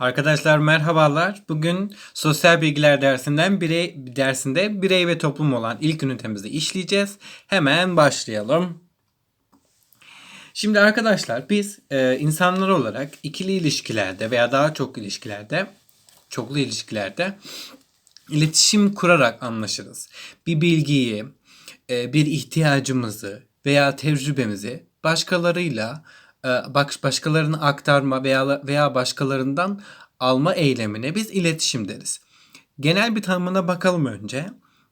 Arkadaşlar merhabalar. Bugün sosyal bilgiler dersinden birey dersinde birey ve toplum olan ilk ünitemizde işleyeceğiz. Hemen başlayalım. Şimdi arkadaşlar biz e, insanlar olarak ikili ilişkilerde veya daha çok ilişkilerde, çoklu ilişkilerde iletişim kurarak anlaşırız. Bir bilgiyi, e, bir ihtiyacımızı veya tecrübemizi başkalarıyla e, baş- başkalarına aktarma veya veya başkalarından alma eylemine biz iletişim deriz. Genel bir tanımına bakalım önce.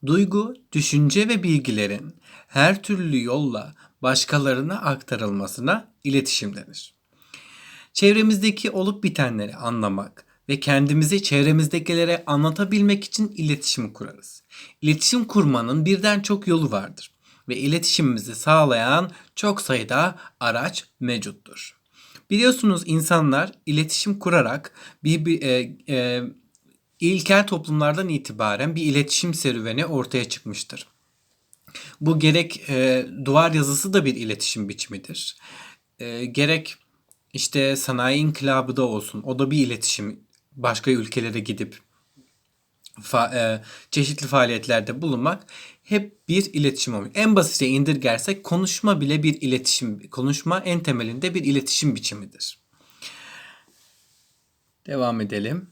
Duygu, düşünce ve bilgilerin her türlü yolla başkalarına aktarılmasına iletişim denir. Çevremizdeki olup bitenleri anlamak ve kendimizi çevremizdekilere anlatabilmek için iletişim kurarız. İletişim kurmanın birden çok yolu vardır ve iletişimimizi sağlayan çok sayıda araç mevcuttur. Biliyorsunuz insanlar iletişim kurarak bir, bir e, e, ilkel toplumlardan itibaren bir iletişim serüveni ortaya çıkmıştır. Bu gerek e, duvar yazısı da bir iletişim biçimidir. E, gerek işte sanayi inkılabı da olsun. O da bir iletişim. Başka ülkelere gidip fa- e, çeşitli faaliyetlerde bulunmak hep bir iletişim olmuş. En basitçe indirgersek konuşma bile bir iletişim. Konuşma en temelinde bir iletişim biçimidir. Devam edelim.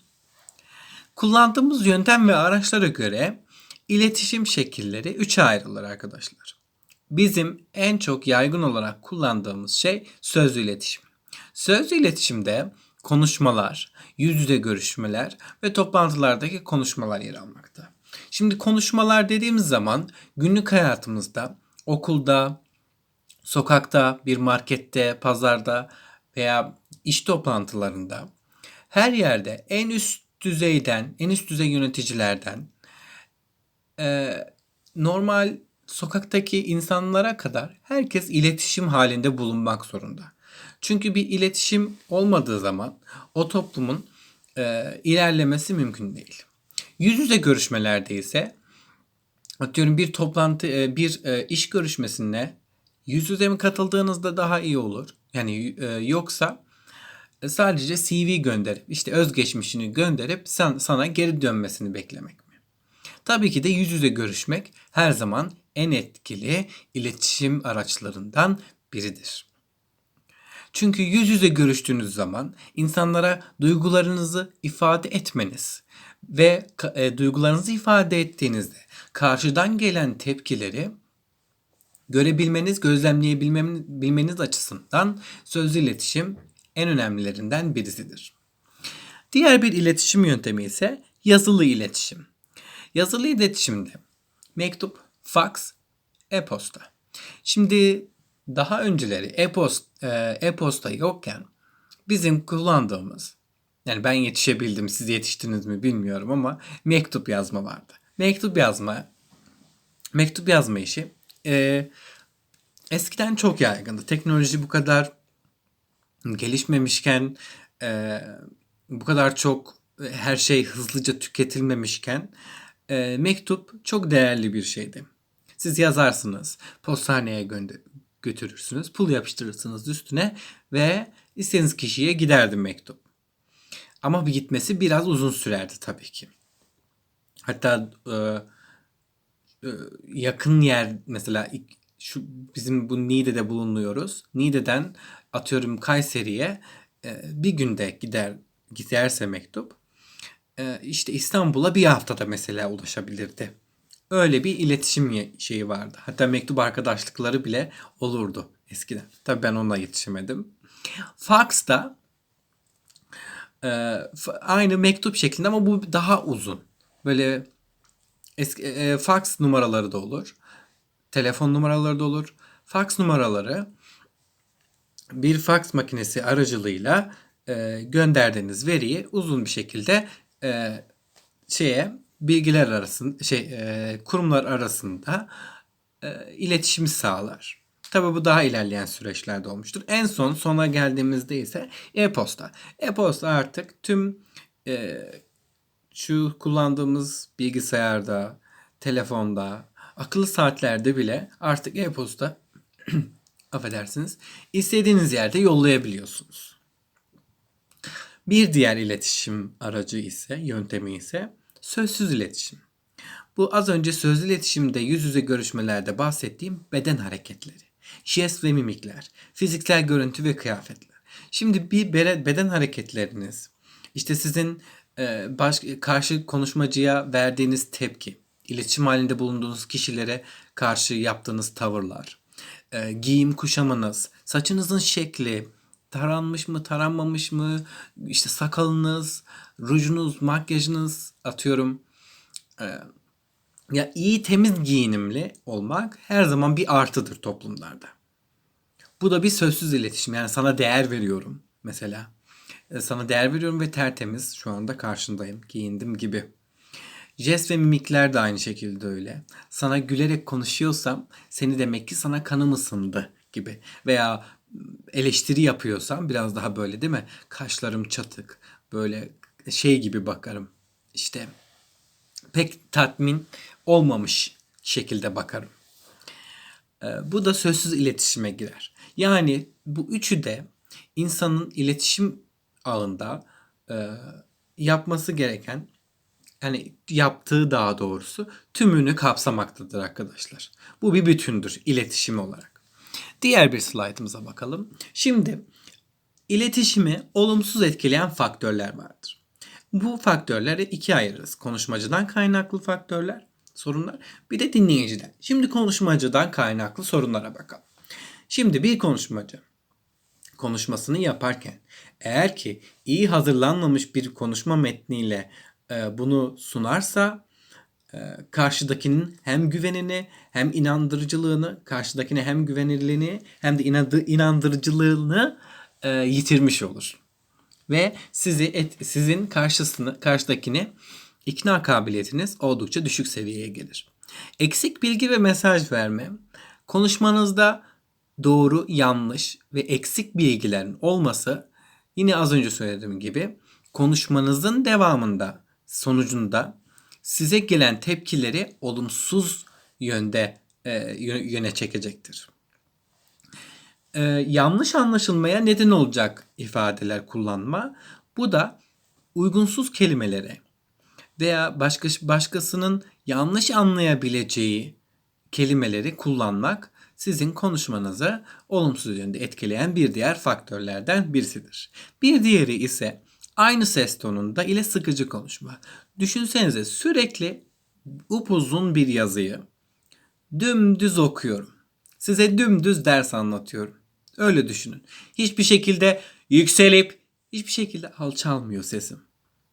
Kullandığımız yöntem ve araçlara göre iletişim şekilleri üçe ayrılır arkadaşlar. Bizim en çok yaygın olarak kullandığımız şey sözlü iletişim. Sözlü iletişimde konuşmalar, yüz yüze görüşmeler ve toplantılardaki konuşmalar yer almakta. Şimdi konuşmalar dediğimiz zaman günlük hayatımızda, okulda, sokakta, bir markette, pazarda veya iş toplantılarında her yerde en üst düzeyden, en üst düzey yöneticilerden e, normal sokaktaki insanlara kadar herkes iletişim halinde bulunmak zorunda. Çünkü bir iletişim olmadığı zaman o toplumun e, ilerlemesi mümkün değil. Yüz yüze görüşmelerde ise atıyorum bir toplantı, e, bir e, iş görüşmesine yüz yüze mi katıldığınızda daha iyi olur. Yani e, yoksa sadece CV gönderip işte özgeçmişini gönderip sen, sana geri dönmesini beklemek mi? Tabii ki de yüz yüze görüşmek her zaman en etkili iletişim araçlarından biridir. Çünkü yüz yüze görüştüğünüz zaman insanlara duygularınızı ifade etmeniz ve e, duygularınızı ifade ettiğinizde karşıdan gelen tepkileri görebilmeniz, gözlemleyebilmeniz açısından sözlü iletişim en önemlilerinden birisidir. Diğer bir iletişim yöntemi ise yazılı iletişim. Yazılı iletişimde mektup, fax, e-posta. Şimdi daha önceleri e, e-posta yokken bizim kullandığımız yani ben yetişebildim siz yetiştiniz mi bilmiyorum ama mektup yazma vardı. Mektup yazma mektup yazma işi e, eskiden çok yaygındı. Teknoloji bu kadar gelişmemişken e, bu kadar çok e, her şey hızlıca tüketilmemişken e, mektup çok değerli bir şeydi. Siz yazarsınız, postaneye gönder götürürsünüz, pul yapıştırırsınız üstüne ve istediğiniz kişiye giderdi mektup. Ama bir gitmesi biraz uzun sürerdi tabii ki. Hatta e, e, yakın yer mesela şu bizim bu Niğde'de bulunuyoruz. Niğde'den atıyorum Kayseri'ye e, bir günde gider giderse mektup e, işte İstanbul'a bir haftada mesela ulaşabilirdi. Öyle bir iletişim şeyi vardı. Hatta mektup arkadaşlıkları bile olurdu eskiden. Tabii ben ona yetişemedim. Fax da e, aynı mektup şeklinde ama bu daha uzun. Böyle eski e, fax numaraları da olur. Telefon numaraları da olur. Fax numaraları bir fax makinesi aracılığıyla e, gönderdiğiniz veriyi uzun bir şekilde e, şeye bilgiler arasında şey e, kurumlar arasında e, iletişimi sağlar. Tabii bu daha ilerleyen süreçlerde olmuştur. En son sona geldiğimizde ise e-posta. E-posta artık tüm e, şu kullandığımız bilgisayarda, telefonda, akıllı saatlerde bile artık e-posta affedersiniz istediğiniz yerde yollayabiliyorsunuz. Bir diğer iletişim aracı ise, yöntemi ise sözsüz iletişim. Bu az önce sözlü iletişimde yüz yüze görüşmelerde bahsettiğim beden hareketleri, jest ve mimikler, fiziksel görüntü ve kıyafetler. Şimdi bir beden hareketleriniz, işte sizin e, baş, karşı konuşmacıya verdiğiniz tepki, iletişim halinde bulunduğunuz kişilere karşı yaptığınız tavırlar, e, giyim kuşamınız, saçınızın şekli, taranmış mı, taranmamış mı, işte sakalınız, rujunuz, makyajınız atıyorum. Ya iyi temiz giyinimli olmak her zaman bir artıdır toplumlarda. Bu da bir sözsüz iletişim. Yani sana değer veriyorum mesela. E, Sana değer veriyorum ve tertemiz şu anda karşındayım. Giyindim gibi. Jest ve mimikler de aynı şekilde öyle. Sana gülerek konuşuyorsam seni demek ki sana kanım ısındı gibi. Veya eleştiri yapıyorsam biraz daha böyle değil mi? Kaşlarım çatık. Böyle şey gibi bakarım. İşte pek tatmin olmamış şekilde bakarım. Ee, bu da sözsüz iletişime girer. Yani bu üçü de insanın iletişim ağında e, yapması gereken hani yaptığı daha doğrusu tümünü kapsamaktadır arkadaşlar. Bu bir bütündür iletişim olarak. Diğer bir slaytımıza bakalım. Şimdi iletişimi olumsuz etkileyen faktörler vardır. Bu faktörleri ikiye ayırırız. Konuşmacıdan kaynaklı faktörler, sorunlar, bir de dinleyiciden. Şimdi konuşmacıdan kaynaklı sorunlara bakalım. Şimdi bir konuşmacı konuşmasını yaparken eğer ki iyi hazırlanmamış bir konuşma metniyle e, bunu sunarsa e, karşıdakinin hem güvenini hem inandırıcılığını, karşıdakine hem güvenilirliğini hem de inandırıcılığını e, yitirmiş olur. Ve sizi et, sizin karşısını karşıdakine ikna kabiliyetiniz oldukça düşük seviyeye gelir. Eksik bilgi ve mesaj verme konuşmanızda doğru, yanlış ve eksik bilgilerin olması yine az önce söylediğim gibi konuşmanızın devamında, sonucunda size gelen tepkileri olumsuz yönde e, yö- yöne çekecektir. E, yanlış anlaşılmaya neden olacak ifadeler kullanma. Bu da uygunsuz kelimelere veya başka başkasının yanlış anlayabileceği kelimeleri kullanmak sizin konuşmanızı olumsuz yönde etkileyen bir diğer faktörlerden birisidir. Bir diğeri ise aynı ses tonunda ile sıkıcı konuşma. Düşünsenize sürekli upuzun bir yazıyı dümdüz okuyorum. Size dümdüz ders anlatıyorum. Öyle düşünün. Hiçbir şekilde yükselip hiçbir şekilde alçalmıyor sesim.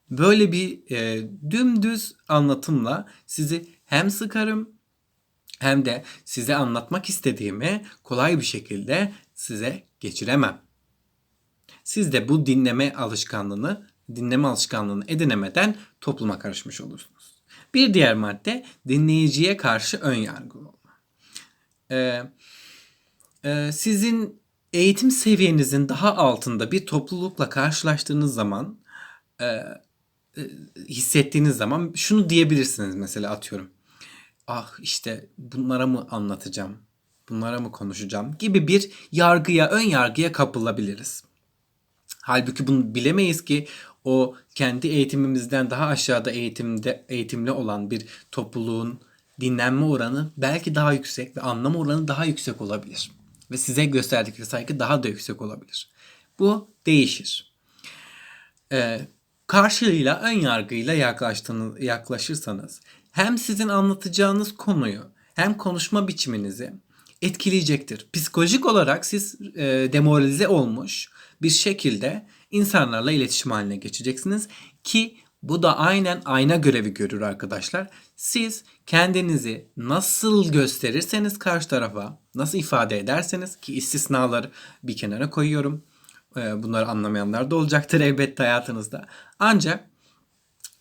Böyle bir e, dümdüz anlatımla sizi hem sıkarım hem de size anlatmak istediğimi kolay bir şekilde size geçiremem. Siz de bu dinleme alışkanlığını, dinleme alışkanlığını edinemeden topluma karışmış olursunuz. Bir diğer madde dinleyiciye karşı ön yargılı olma. Ee, e, sizin eğitim seviyenizin daha altında bir toplulukla karşılaştığınız zaman e, e, hissettiğiniz zaman şunu diyebilirsiniz mesela atıyorum. Ah işte bunlara mı anlatacağım? Bunlara mı konuşacağım? gibi bir yargıya, ön yargıya kapılabiliriz. Halbuki bunu bilemeyiz ki o kendi eğitimimizden daha aşağıda eğitimde eğitimli olan bir topluluğun dinlenme oranı belki daha yüksek ve anlama oranı daha yüksek olabilir. Ve size gösterdikleri saygı daha da yüksek olabilir. Bu değişir. Ee, karşılığıyla ön yargıyla yaklaştığınız, yaklaşırsanız hem sizin anlatacağınız konuyu hem konuşma biçiminizi etkileyecektir. Psikolojik olarak siz e, demoralize olmuş bir şekilde insanlarla iletişim haline geçeceksiniz ki bu da aynen ayna görevi görür arkadaşlar. Siz kendinizi nasıl gösterirseniz karşı tarafa, nasıl ifade ederseniz ki istisnaları bir kenara koyuyorum. Ee, Bunları anlamayanlar da olacaktır elbette hayatınızda. Ancak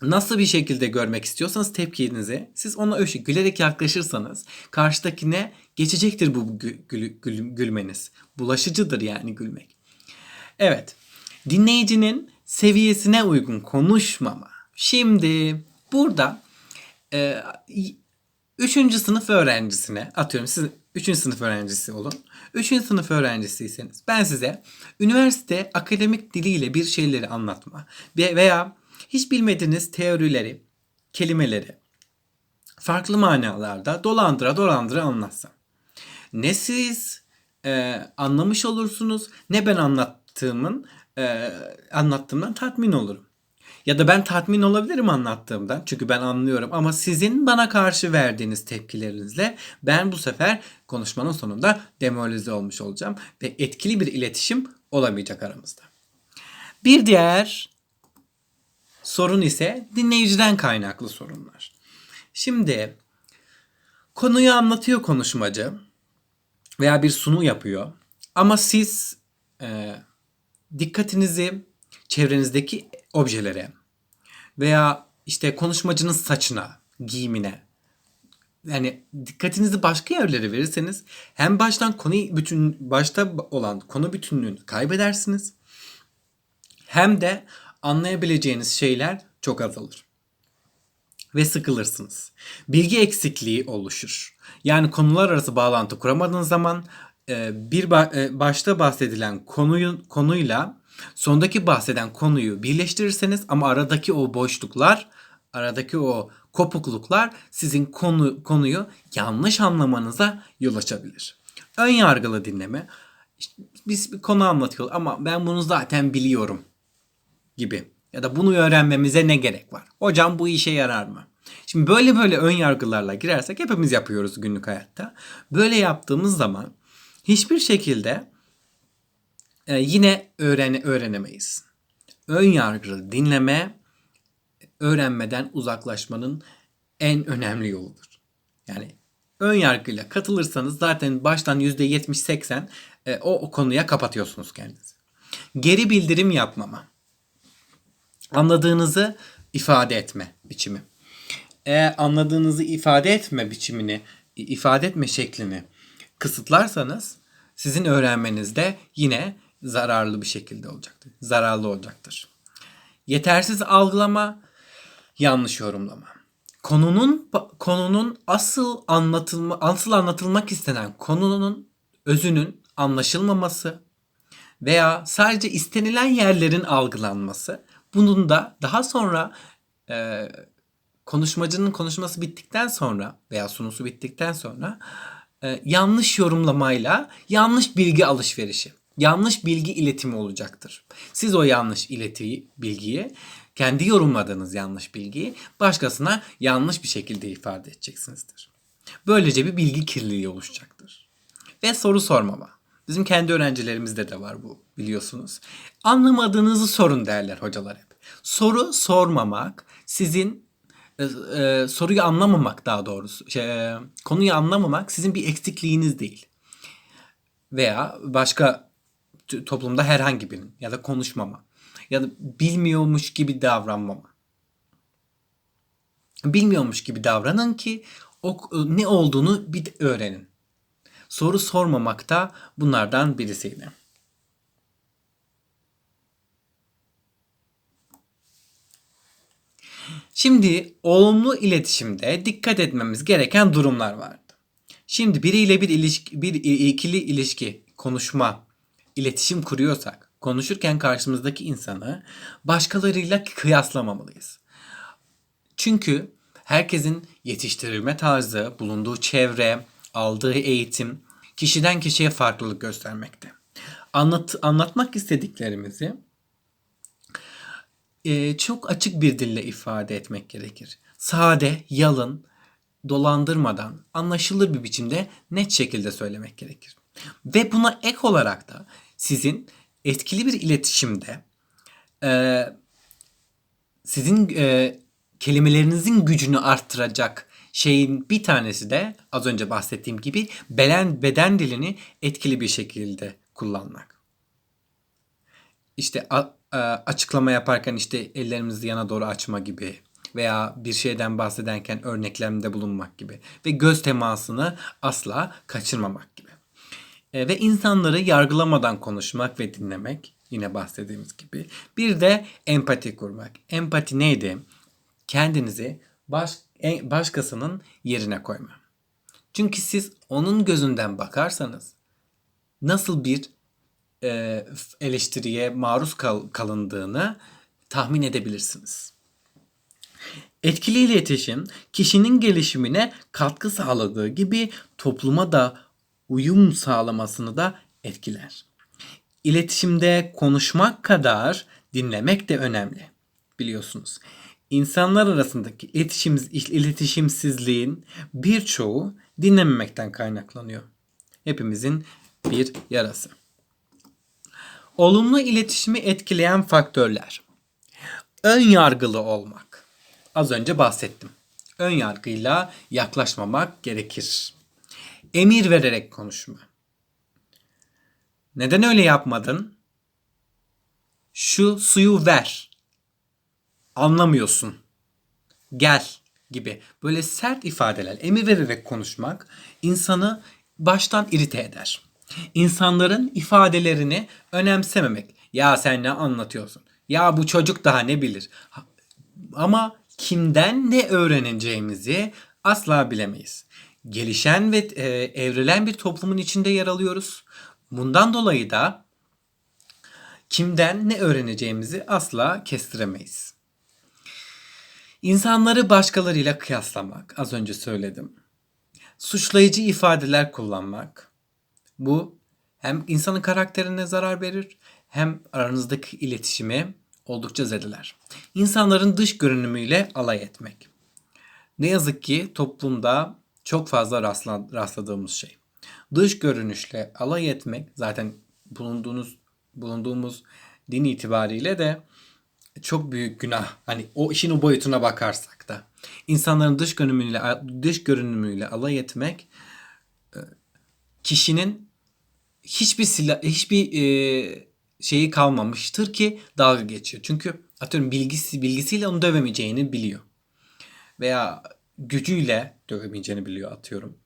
nasıl bir şekilde görmek istiyorsanız tepkinizi siz ona öyle gülerek yaklaşırsanız karşıdakine geçecektir bu gü- gül- gül- gülmeniz. Bulaşıcıdır yani gülmek. Evet. Dinleyicinin seviyesine uygun konuşmama. Şimdi burada e, üçüncü sınıf öğrencisine atıyorum siz 3. sınıf öğrencisi olun. 3. sınıf öğrencisiyseniz ben size üniversite akademik diliyle bir şeyleri anlatma ve- veya hiç bilmediğiniz teorileri, kelimeleri farklı manalarda dolandıra dolandıra anlatsam. Ne siz e, anlamış olursunuz ne ben anlattığımın e, anlattığımdan tatmin olurum. Ya da ben tatmin olabilirim anlattığımdan. Çünkü ben anlıyorum ama sizin bana karşı verdiğiniz tepkilerinizle ben bu sefer konuşmanın sonunda demoralize olmuş olacağım ve etkili bir iletişim olamayacak aramızda. Bir diğer sorun ise dinleyiciden kaynaklı sorunlar. Şimdi konuyu anlatıyor konuşmacı veya bir sunu yapıyor ama siz e, dikkatinizi çevrenizdeki objelere veya işte konuşmacının saçına, giyimine yani dikkatinizi başka yerlere verirseniz hem baştan konu bütün başta olan konu bütünlüğünü kaybedersiniz hem de anlayabileceğiniz şeyler çok azalır ve sıkılırsınız. Bilgi eksikliği oluşur. Yani konular arası bağlantı kuramadığınız zaman bir ba- başta bahsedilen konuyu konuyla sondaki bahseden konuyu birleştirirseniz ama aradaki o boşluklar, aradaki o kopukluklar sizin konu konuyu yanlış anlamanıza yol açabilir. Ön yargılı dinleme. İşte biz bir konu anlatıyoruz ama ben bunu zaten biliyorum gibi. Ya da bunu öğrenmemize ne gerek var? Hocam bu işe yarar mı? Şimdi böyle böyle ön yargılarla girersek hepimiz yapıyoruz günlük hayatta. Böyle yaptığımız zaman hiçbir şekilde e, yine öğrene, öğrenemeyiz. Ön yargılı dinleme öğrenmeden uzaklaşmanın en önemli yoludur. Yani ön yargıyla katılırsanız zaten baştan %70-80 e, o, o konuya kapatıyorsunuz kendinizi. Geri bildirim yapmama anladığınızı ifade etme biçimi. Eğer anladığınızı ifade etme biçimini, ifade etme şeklini kısıtlarsanız sizin öğrenmeniz de yine zararlı bir şekilde olacaktır. Zararlı olacaktır. Yetersiz algılama, yanlış yorumlama. Konunun konunun asıl anlatılma asıl anlatılmak istenen konunun özünün anlaşılmaması veya sadece istenilen yerlerin algılanması bunun da daha sonra e, konuşmacının konuşması bittikten sonra veya sunusu bittikten sonra e, yanlış yorumlamayla yanlış bilgi alışverişi, yanlış bilgi iletimi olacaktır. Siz o yanlış iletiyi, bilgiyi, kendi yorumladığınız yanlış bilgiyi başkasına yanlış bir şekilde ifade edeceksinizdir. Böylece bir bilgi kirliliği oluşacaktır. Ve soru sormama. Bizim kendi öğrencilerimizde de var bu biliyorsunuz. Anlamadığınızı sorun derler hocalar hep. Soru sormamak sizin e, e, soruyu anlamamak daha doğrusu şey, e, konuyu anlamamak sizin bir eksikliğiniz değil. Veya başka toplumda herhangi birinin ya da konuşmama ya da bilmiyormuş gibi davranmama. Bilmiyormuş gibi davranın ki o ne olduğunu bir öğrenin. Soru sormamak da bunlardan birisiydi. Şimdi olumlu iletişimde dikkat etmemiz gereken durumlar vardı. Şimdi biriyle bir ilişki, bir ikili ilişki, konuşma, iletişim kuruyorsak, konuşurken karşımızdaki insanı başkalarıyla kıyaslamamalıyız. Çünkü herkesin yetiştirilme tarzı, bulunduğu çevre, aldığı eğitim kişiden kişiye farklılık göstermekte. Anlat, anlatmak istediklerimizi e, çok açık bir dille ifade etmek gerekir. Sade, yalın, dolandırmadan, anlaşılır bir biçimde net şekilde söylemek gerekir. Ve buna ek olarak da sizin etkili bir iletişimde e, sizin e, kelimelerinizin gücünü arttıracak şeyin bir tanesi de az önce bahsettiğim gibi beden, beden dilini etkili bir şekilde kullanmak. İşte a, a, açıklama yaparken işte ellerimizi yana doğru açma gibi veya bir şeyden bahsederken örneklemde bulunmak gibi ve göz temasını asla kaçırmamak gibi. E, ve insanları yargılamadan konuşmak ve dinlemek yine bahsettiğimiz gibi. Bir de empati kurmak. Empati neydi? Kendinizi baş, başkasının yerine koyma. Çünkü siz onun gözünden bakarsanız nasıl bir e, eleştiriye maruz kal- kalındığını tahmin edebilirsiniz. Etkili iletişim kişinin gelişimine katkı sağladığı gibi topluma da uyum sağlamasını da etkiler. İletişimde konuşmak kadar dinlemek de önemli. Biliyorsunuz. İnsanlar arasındaki iletişim, iletişimsizliğin birçoğu dinlememekten kaynaklanıyor. Hepimizin bir yarası. Olumlu iletişimi etkileyen faktörler. Ön yargılı olmak. Az önce bahsettim. Ön yargıyla yaklaşmamak gerekir. Emir vererek konuşma. Neden öyle yapmadın? Şu suyu ver. Anlamıyorsun. Gel gibi böyle sert ifadeler, emir vererek konuşmak insanı baştan irite eder. İnsanların ifadelerini önemsememek. Ya sen ne anlatıyorsun? Ya bu çocuk daha ne bilir? Ama kimden ne öğreneceğimizi asla bilemeyiz. Gelişen ve e, evrilen bir toplumun içinde yer alıyoruz. Bundan dolayı da kimden ne öğreneceğimizi asla kestiremeyiz. İnsanları başkalarıyla kıyaslamak, az önce söyledim. Suçlayıcı ifadeler kullanmak. Bu hem insanın karakterine zarar verir hem aranızdaki iletişimi oldukça zedeler. İnsanların dış görünümüyle alay etmek. Ne yazık ki toplumda çok fazla rastladığımız şey. Dış görünüşle alay etmek zaten bulunduğunuz bulunduğumuz din itibariyle de çok büyük günah. Hani o işin o boyutuna bakarsak da insanların dış görünümüyle dış görünümüyle alay etmek e, kişinin hiçbir silah hiçbir e, şeyi kalmamıştır ki dalga geçiyor. Çünkü atıyorum bilgisi bilgisiyle onu dövemeyeceğini biliyor. Veya gücüyle dövemeyeceğini biliyor atıyorum.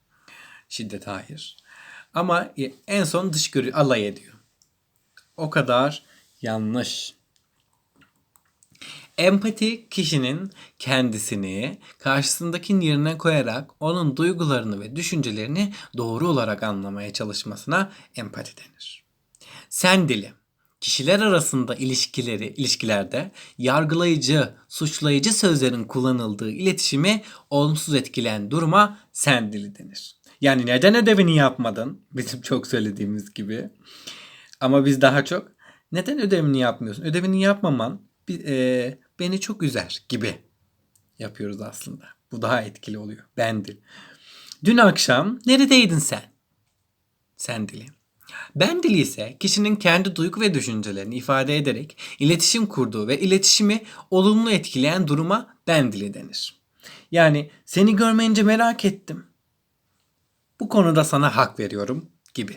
Şiddet hayır. Ama en son dış görü alay ediyor. O kadar yanlış. Empati kişinin kendisini karşısındakinin yerine koyarak onun duygularını ve düşüncelerini doğru olarak anlamaya çalışmasına empati denir. Sen dili kişiler arasında ilişkileri ilişkilerde yargılayıcı, suçlayıcı sözlerin kullanıldığı iletişimi olumsuz etkileyen duruma sen dili denir. Yani neden ödevini yapmadın? Bizim çok söylediğimiz gibi. Ama biz daha çok neden ödevini yapmıyorsun? Ödevini yapmaman e, beni çok üzer gibi yapıyoruz aslında. Bu daha etkili oluyor. Ben dil. Dün akşam neredeydin sen? Sen dili. Ben dili ise kişinin kendi duygu ve düşüncelerini ifade ederek iletişim kurduğu ve iletişimi olumlu etkileyen duruma ben dili denir. Yani seni görmeyince merak ettim. Bu konuda sana hak veriyorum gibi.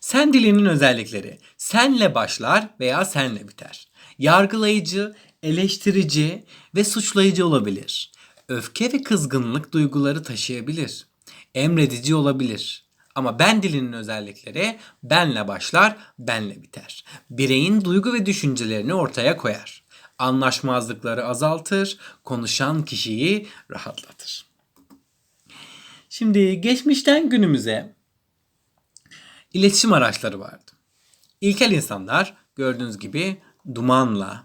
Sen dilinin özellikleri senle başlar veya senle biter. Yargılayıcı, eleştirici ve suçlayıcı olabilir. Öfke ve kızgınlık duyguları taşıyabilir. Emredici olabilir. Ama ben dilinin özellikleri benle başlar, benle biter. Bireyin duygu ve düşüncelerini ortaya koyar. Anlaşmazlıkları azaltır, konuşan kişiyi rahatlatır. Şimdi geçmişten günümüze iletişim araçları vardı. İlkel insanlar gördüğünüz gibi dumanla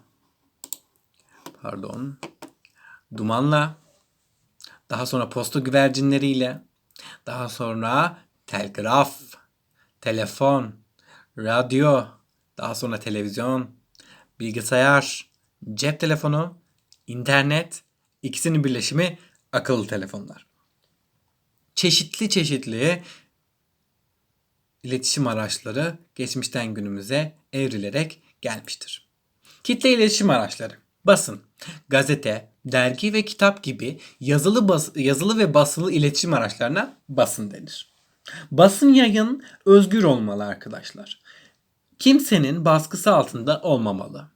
pardon dumanla daha sonra posta güvercinleriyle daha sonra telgraf, telefon, radyo, daha sonra televizyon, bilgisayar, cep telefonu, internet, ikisinin birleşimi akıllı telefonlar. Çeşitli çeşitli iletişim araçları geçmişten günümüze evrilerek gelmiştir. Kitle iletişim araçları, basın, gazete, dergi ve kitap gibi yazılı bas yazılı ve basılı iletişim araçlarına basın denir. Basın yayın özgür olmalı arkadaşlar. Kimsenin baskısı altında olmamalı.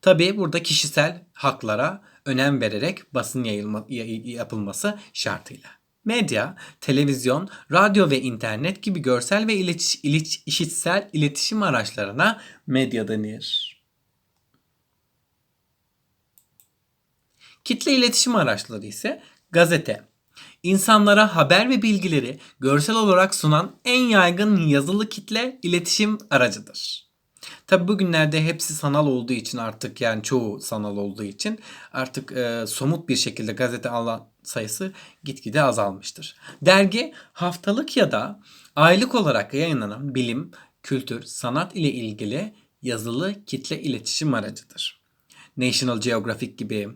Tabii burada kişisel haklara önem vererek basın yayılma, yapılması şartıyla. Medya, televizyon, radyo ve internet gibi görsel ve iletiş, iletiş, işitsel iletişim araçlarına medya denir. Kitle iletişim araçları ise gazete, İnsanlara haber ve bilgileri görsel olarak sunan en yaygın yazılı kitle iletişim aracıdır. Tabi bugünlerde hepsi sanal olduğu için artık yani çoğu sanal olduğu için artık e, somut bir şekilde gazete alan sayısı gitgide azalmıştır. Dergi haftalık ya da aylık olarak yayınlanan bilim, kültür, sanat ile ilgili yazılı kitle iletişim aracıdır. National Geographic gibi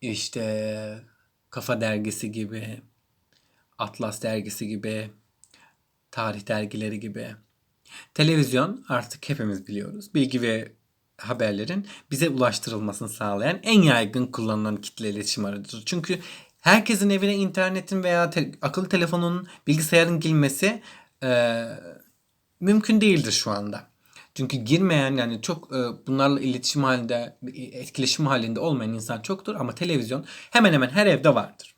işte Kafa Dergisi gibi, Atlas Dergisi gibi, tarih dergileri gibi. Televizyon artık hepimiz biliyoruz. Bilgi ve haberlerin bize ulaştırılmasını sağlayan en yaygın kullanılan kitle iletişim aracıdır. Çünkü herkesin evine internetin veya te- akıllı telefonun, bilgisayarın girmesi e, mümkün değildir şu anda. Çünkü girmeyen yani çok e, bunlarla iletişim halinde, etkileşim halinde olmayan insan çoktur ama televizyon hemen hemen her evde vardır.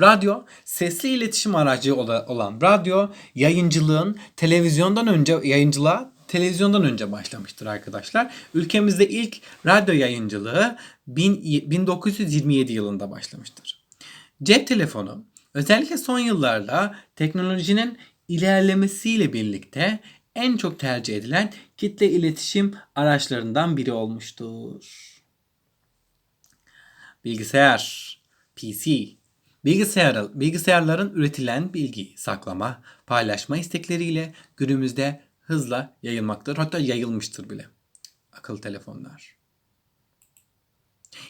Radyo, sesli iletişim aracı ola- olan radyo, yayıncılığın televizyondan önce yayıncılığa televizyondan önce başlamıştır arkadaşlar. Ülkemizde ilk radyo yayıncılığı bin- 1927 yılında başlamıştır. Cep telefonu özellikle son yıllarda teknolojinin ilerlemesiyle birlikte en çok tercih edilen kitle iletişim araçlarından biri olmuştur. Bilgisayar, PC, bilgisayar, bilgisayarların üretilen bilgi saklama, paylaşma istekleriyle günümüzde hızla yayılmaktadır. Hatta yayılmıştır bile. Akıllı telefonlar.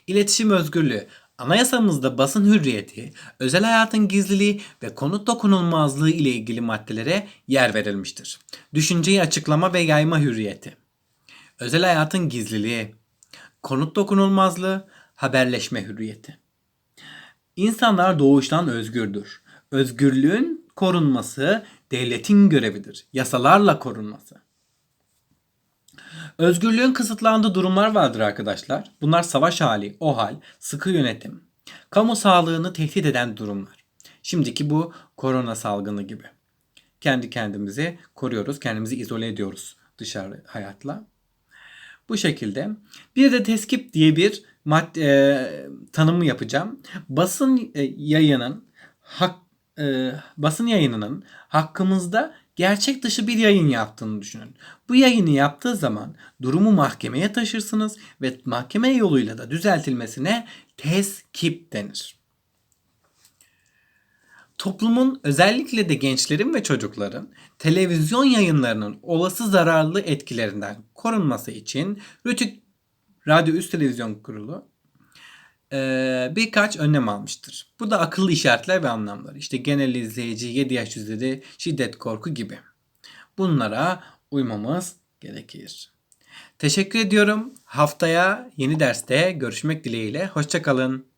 İletişim özgürlüğü. Anayasamızda basın hürriyeti, özel hayatın gizliliği ve konut dokunulmazlığı ile ilgili maddelere yer verilmiştir. Düşünceyi açıklama ve yayma hürriyeti. Özel hayatın gizliliği, konut dokunulmazlığı, haberleşme hürriyeti. İnsanlar doğuştan özgürdür. Özgürlüğün korunması devletin görevidir. Yasalarla korunması. Özgürlüğün kısıtlandığı durumlar vardır arkadaşlar. Bunlar savaş hali, o hal, sıkı yönetim, kamu sağlığını tehdit eden durumlar. Şimdiki bu korona salgını gibi. Kendi kendimizi koruyoruz, kendimizi izole ediyoruz dışarı hayatla. Bu şekilde. Bir de teskip diye bir madde, e, tanımı yapacağım. Basın e, yayının hak e, basın yayınının hakkımızda gerçek dışı bir yayın yaptığını düşünün. Bu yayını yaptığı zaman durumu mahkemeye taşırsınız ve mahkeme yoluyla da düzeltilmesine teskip denir. Toplumun özellikle de gençlerin ve çocukların televizyon yayınlarının olası zararlı etkilerinden korunması için Rütük Radyo Üst Televizyon Kurulu eee, birkaç önlem almıştır. Bu da akıllı işaretler ve anlamlar. İşte genel izleyici, 7 yaş üzeri, şiddet korku gibi. Bunlara uymamız gerekir. Teşekkür ediyorum. Haftaya yeni derste görüşmek dileğiyle. Hoşçakalın.